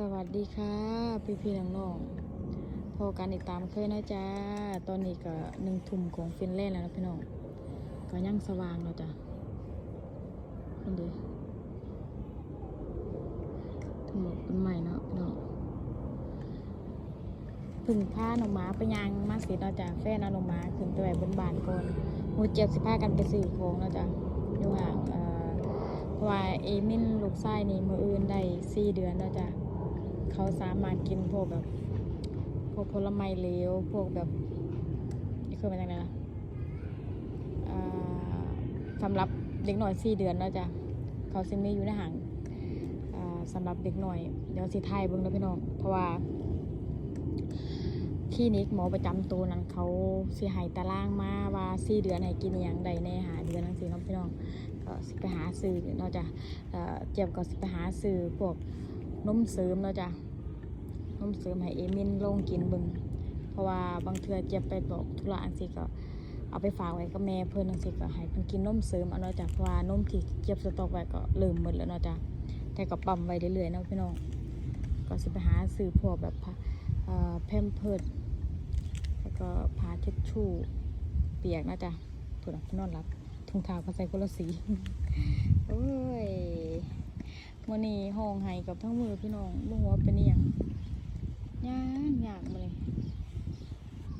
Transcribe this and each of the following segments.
สวัสดีค่ะ พี่พี่น้องน้องพอกันอีกตามเคยนะจ๊ะ ตอนนี้ก็หนึ่งทุ่มของฟินแลนด์แล้วนะพี่น้องก็ยังสว่างแล้วจ้ะนี่เดีทั้งหมดเป็นใหม่เนาะพี่น้องพึ่งพาหนองหมาไปยังมาสิเนาจ้ะแฟนเอาหนองหมาขึ้นไปไว้บนบานก่อนหมูเจ็บสิพากันไปซื้อของเนาจ้ะอยู่ห่างเอ่อเพราะว่าเอมินลูกไส้นี่มืออื่นได้สี่เดือนแล้วจ้ะ เขาสามารถกินพวกแบบ พวกผลไม้เหลวพวกแบบนี่คือเป็นยังไงล่ะสำหรับเด็กหน่อยสี่เดือนแล้วจ้ะเขาซิมีอยู่ในหางสำหรับเด็กหน่อย เดี๋ยวสิไทยเบิ่งแล้วพี่น้อง เพราะว่าคลินิกหมอประจำตัวนั้นเขาสิให้ตารางมาว่าสี่เดือนให้กินอย่างใดในหาเดือนทั้งสี่น้องพี่น้องก็สิไปหาซื้อเนาะจ้ะเอ่อเจ็บก็สิไปหาซื้อพวก นมเสริมเนาะจ้ะนมเสริมให้เอมินลงกินบึงเพราะว่าบางเทือเจ็บไปบอกธุระอันสิก็เอาไปฝากไว้กับแม่เพิ่อนอันสิก็ให้เพิ่นกินนมเสริมเอาเนาะจ้ะเพราะว่านมที่เจ็บสต็อกไว้ก็เริ่มหมดแล้วเนาะจ้ะแต่ก็ปั๊มไว้เรื่อยๆเนาะพี่น้องก็สิไปหาซื้อพวกแบบเอ่อแพมเพิร์ดแล้วก็ผ้าเช็ดชู่เปียกนะจ้ะเพิ่นเอาไปนอนรับถุงเท้าก็ใส่คนละสีโอ้ย มื่อนี้ห้องไห้กับทั้งมือพี่น้องลุงว่าเป็นอย่างยากยากมาเลย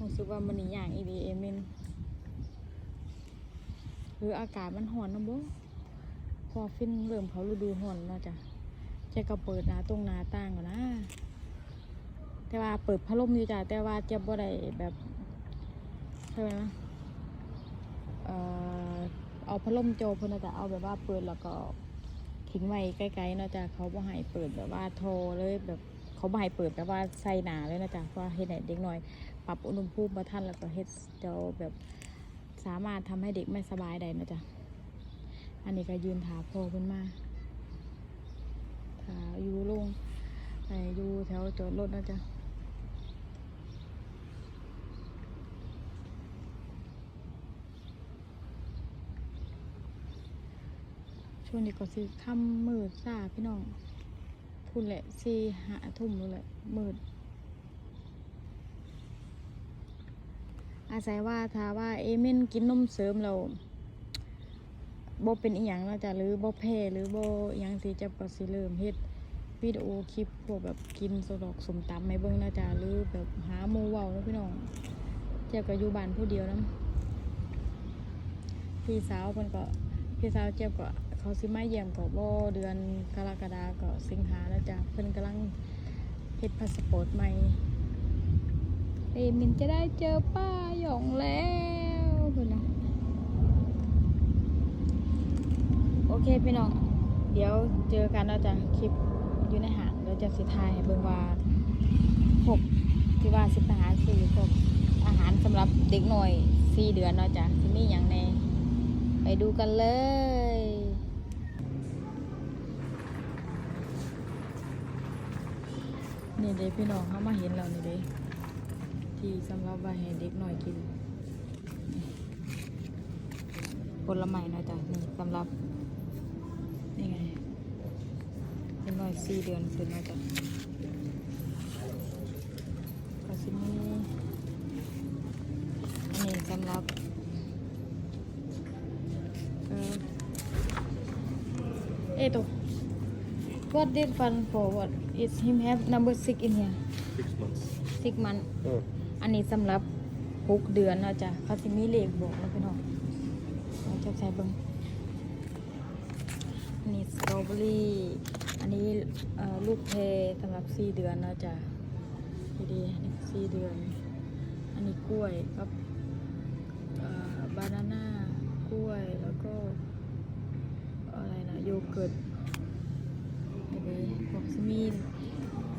รู้สึกว่ามันนี้ยากอีดีเอมินหรืออากาศมันร้อนนะบ่พอฟินเริ่มเขาฤดูร้อนแล้วจ้ะจะก็เปิดหนาตรงหนาต่างก่อนนะ แต่ว่าเปิดพัดลมอยู่จ้ะแต่ว่าเจะบ่ได้แบบใช่ไหมนะเอ่อเอาพัดลมโจเพิ่นน่ะจะเอาแบบว่าเปิดแล้วก็ ทิ้งไว้ใกล้ๆเนาะจ้ะเขาบ่ให้เปิดแบบว่าโทรเลยแบบเขาบ่ให้เปิดแบบว่าใส่หนาเลยนะจ้ะเพราะว่าเฮ็ดให้เด็กน้อย ปรับอุณหภูมิมาท่านแล้วก็เฮ็ดเดี๋ยวแบบสามารถทำให้เด็กไม่สบายได้นาะจ้ะอันนี้ก็ยืนถาพ่อเพิ่นมาถาอยู่ลงไอ้อยู่แถวจอดรถนาะจ๊ะ ช่วงนี้ก็สิค่ำมืดซาพี่น้องพุ่นแหละสีหาทุ่มนู่นแหละมืด อาศัยว่าถ้าว่าเอเมนกินนมเสริมเราบ่เป็นอีหยังแล้วจ้ะหรือบ่แพ้หรือบ่อีหยังสิจะก็สิเริ่มเฮ็ดวิดีโอคลิปพวกแบบกินสดอกสมตำให้เบิ่งนะจ้ะหรือแบบหาหมู่เว้านะพี่น้องเจ็บก็อยู่บ้านผู้เดียวนํพี่สาวเพิ่นก็พี่สาวเจ็บก็ เขาสิมาเยี่ยมก็บ่เดือนกรกฎาก็สิงหาแล้วจ้ะเพิ่นกำลังเฮ็ดพาสปอร์ตใหม่เอมินจะได้เจอป้าหยองแล้วคุณนะโอเคพี่น้อง เดี๋ยวเจอกันเราจะคลิปอยู่ในห้างเราจะสิทายให้เบิ่งว่าพวกที่ว่าสิไปหาซื้อพวกอาหารสำหรับเด็กหน่อยสี่เดือนเนาะจ้ะที่มีอย่างในไปดูกันเลย นี่เด้พี่น้องเขามาเห็นเรานี่เด้ที่สำหรับไว้ให้เด็กหน่อยกินผลไม้นะจ๊ะนี่สำหรับนี่ไงเป็นหน่อยสี่เดือนขึ้นนะจ๊ะก็สิมีอันนี้สำหรับเออเอตัว what did fun for what is him have number six in here Six months. six month Oh. อันนี้สำหรับหกเดือนเนาะจ้ะเขาสิมีเลขบอกแล้วพี่น้องเราจะใช้เบิ้งอันนี้สตรอเบอรี่อันนี้เอ่อลูกเพสำหรับสี่เดือนเนาะจ้ะดีๆอันนี้สี่เดือน อันนี้กล้วยกับบานาน่ากล้วยแล้วก็อะไรนะโยเกิร์ต อันนี้พวกสมีน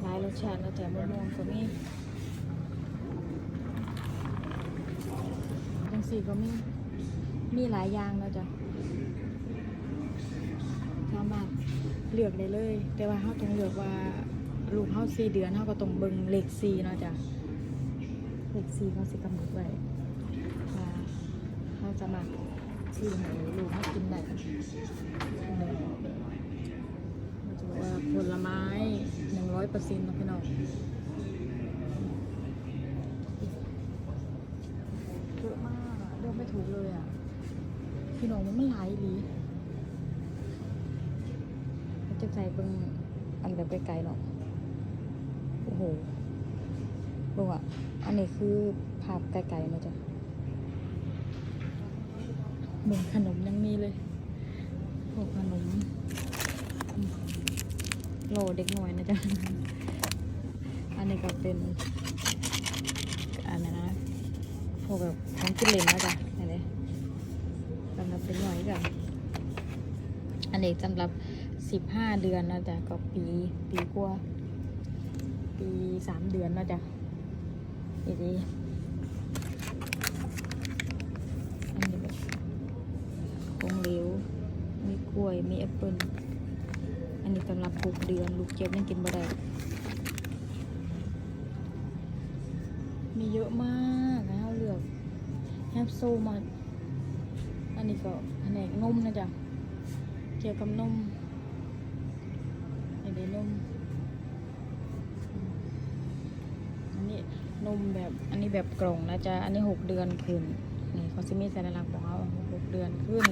หลายรสชาติเนาะจ้ะมะม่วงก็มีจังสีก็มีมีหลายอย่างแล้วจ้ะสามารถเลือกได้เลย แต่ว่าเขาต้องเลือกว่าลูกเขาสี่เดือนเขาก็ต้องเบิ่งเลขสี่เนาะจ้ะเลขสี่เขาสิกำหนดไว้ว่าเขาสามาซื้อให้ลูกเขากินได้มันจะบอกว่าผลไม้หนึ่งร้อย อยเปอร์เซ็นต์นะพี่น้องเยอะมากเลือกไม่ถูกเลยอะ พี่น้องมันมันหลายอีหลีจะใส่เบิ่งอันแบบไกลๆเนาะโอ้โหเบิ่งอะ อันนี้คือภาพไกลๆนะจ๊ะเบิ่งขนมยังมีเลยพวกขนม โหลเด็กหน่อยนะจ๊ะ อันนี้ก็เป็นอันนั้นนะพวกแบบของกินเล่นนะจ๊ะนี่เลยสำหรับเด็กหน่อยกันอันนี้สำหรับสิบห้าเดือนนะจ๊ะก็ปีปีกว่าปีสามเดือนนะจ๊ะดีดีอันนี้แบบของเหลวมีกล้วยมีแอปเปิ้ล อันนี้สำหรับหกเดือนลูกเจี๊ยบยังกินบ่ได้มีเยอะมากนะเราเลือกแฮปโซมาอันนี้ก็แผนกนมนะจ๊ะเกี่ยวกับนมอันนี้นมอืมอันนี้นมแบบอันนี้แบบกล่องนะจ๊ะอันนี้หกเดือนขึ้นนี่เขาจะมีสัญลักษณ์บอกเขาหกเดือนขึ้น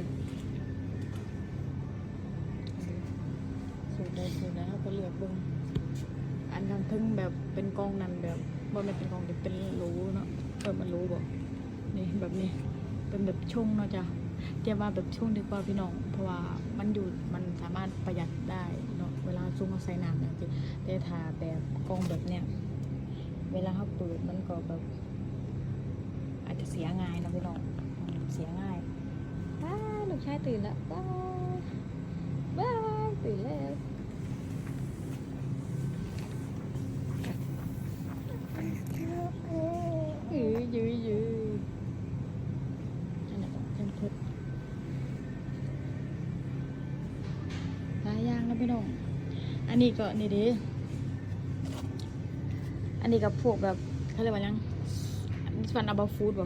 สูตรใดสูตรใดเขาก็เลือกเบิ่งอันทางทึ่งแบบเป็นกองนั่นแบบว่ามันเป็นกองเด็กเป็นรู้เนาะเออมันรู้บอกนี่แบบนี้เป็นแบบช่วงเนาะจ้ะเรียกว่าแบบช่วงดีกว่าพี่น้อง เพราะว่ามันอยู่มันสามารถประหยัดได้เนาะเวลาซุ่มเราใส่น้ำเนี่ยจริแต่ถ้าแบบกองแบบเนี้ยเวลาเขาเปิดมันก็แบบ อาจจะเสียง่ายนะพี่น้องเสียง่ายว้าลูกชายตื่นแล้วว้าบายตื่นแล้ว นี้ก็นี่ดิอันนี้กับพวกแบบเขาเรียกว่ายังฟันอับฟูดบ่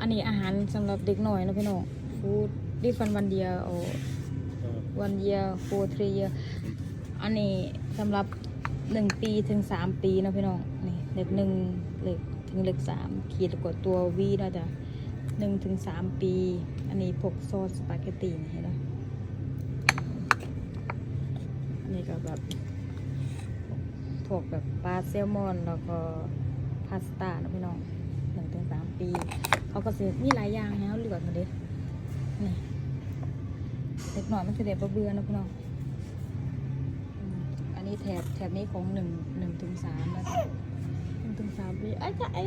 อันนี้อาหารสำหรับเด็กหน่อยนะพี่น้องฟูดดิฟันวันเดียวเอา one year four three year อันนี้สำหรับหนึ่งปีถึงสามปีนะพี่น้องนี่เลขหนึ่งเลขถึงเลขสามขีดกดตัววีเนาะจ้ะหนึ่งถึงสามปี อันนี้พวกซอสสปาเกตตีนี่เห็นไหม อันนี้ก็แบบพวกแบบปลาแซลมอนแล้วก็พาสต้านะพี่น้องหนึ่งถึงสามปี เขาก็จะมีหลายอย่างให้เราเลือมาเด้นี่เล็กหน่อยมันจะเด็ดเบื่อนะพี่น้องอันนี้แถบแถบนี้ของหนึ่งหนึ่งถึงสามนะหนึ่งถึงสามปีไอ้ยจะไอ้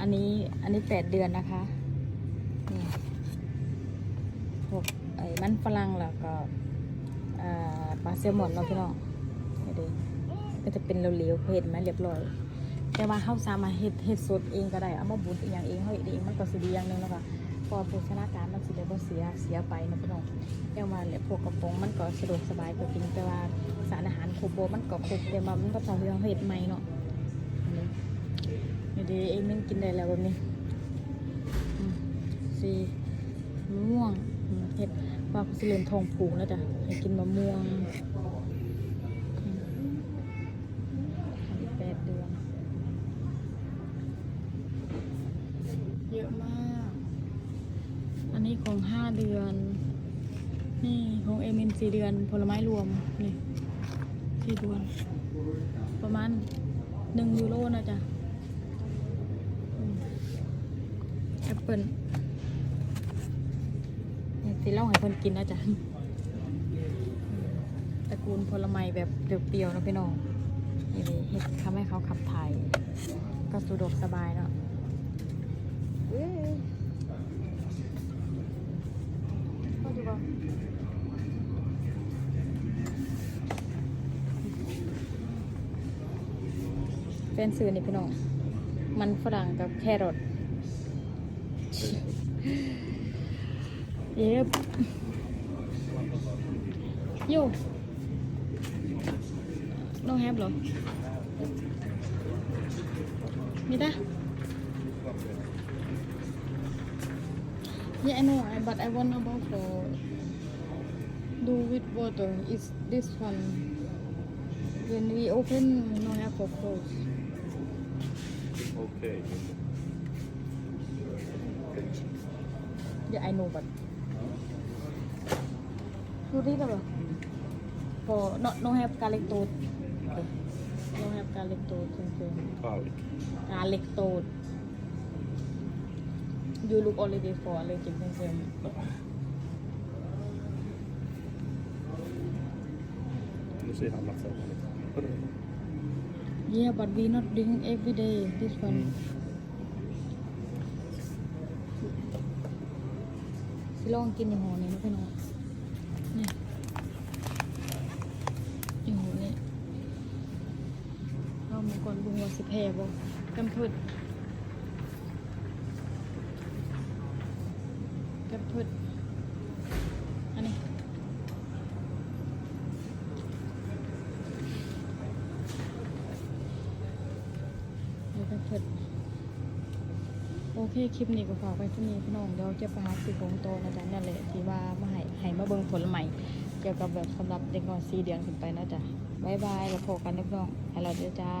อันนี้อันนี้แปดเดือนนะคะนี่พวกไอ้มันฝรั่งแล้วก็ ปลาแซลมอนเนาะพี่น้องเด้ก็จะเป็นเหลวๆเห็นไหมเรียบร้อย แต่ว่าเข้าสามารถเฮ็ดเฮ็ดสดเองก็ได้เอามาบุญอีกอย่างเองเขาเฮ็ดเองมันก็สิดีอย่างหนึงเนาะค่ะพอโภชนาการมันสิได้บ่เสียเสียไปนะพี่น้องแต่ว่าแหละพวกกระป๋องมันก็สะดวกสบายกว่าจริงแต่ว่าสารอาหารครบโบมันก็ครบแต่ว่ามันก็ต้องเรื่องเห็ดใหม่เนาะอันนี้นี่ดีเองมันกินได้แล้วแบบนี้สีม่วงเห็ด ว่าสิเริ่มทองผูกแล้วจ้ะให้กินมะม่วงอันนี้แปดเดือน เยอะมาก อันนี้ของห้าเดือน นี่ของเอมินสี่เดือน ผลไม้รวม นี่สี่เดือน ประมาณหนึ่งยูโรนะจ๊ะอืมแอปเปิล สิเล่าให้เพิ่นกินนะจ๊ะตระกูลผลไม้แบบเปรี้ยวๆนะพี่น้องนี่เลยเฮ็ดทำให้เขาขับถ่าย ก็สะดวกสบายเนาะเอ้ยพอดีบ่เป็นซื้อนี่พี่น้อง มันฝรั่งกับแครอท เย็บโย่น้องแฮปเหรอมีตา Yeah, I know, I- but I want about for do with water. Is this one? Yes. when we open no have for close Okay. yeah I know but you read about for not no have garlic toast okay. no have garlic toast okay. Garlic. garlic toast you look already for allergic sensation Let's see how much I want it. Put it. yeah but we not drink every day this one สิลองกินอย่างหอนี้นะพี่น้องนี่อย่างหอนี้เอามาก่อนบุงว่า สิแพบ่กำพืดกำพืดอันนี้เอาพืดโอเค คลิปนี้ก็ฝากไว้ที่นี่พี่น้อง เดี๋ยวจะไปหาซื้อของโตนะจ๊ะนั่นแหละที่ว่ามาให้ให้มาเบิ่งผลใหม่ เกี่ยวกับแบบสำหรับเด็กน้อยสีเดือนขึ้นไปนะจ๊ะบายบาย แล้วพบกันนะพี่น้องให้เราเด้อจ้า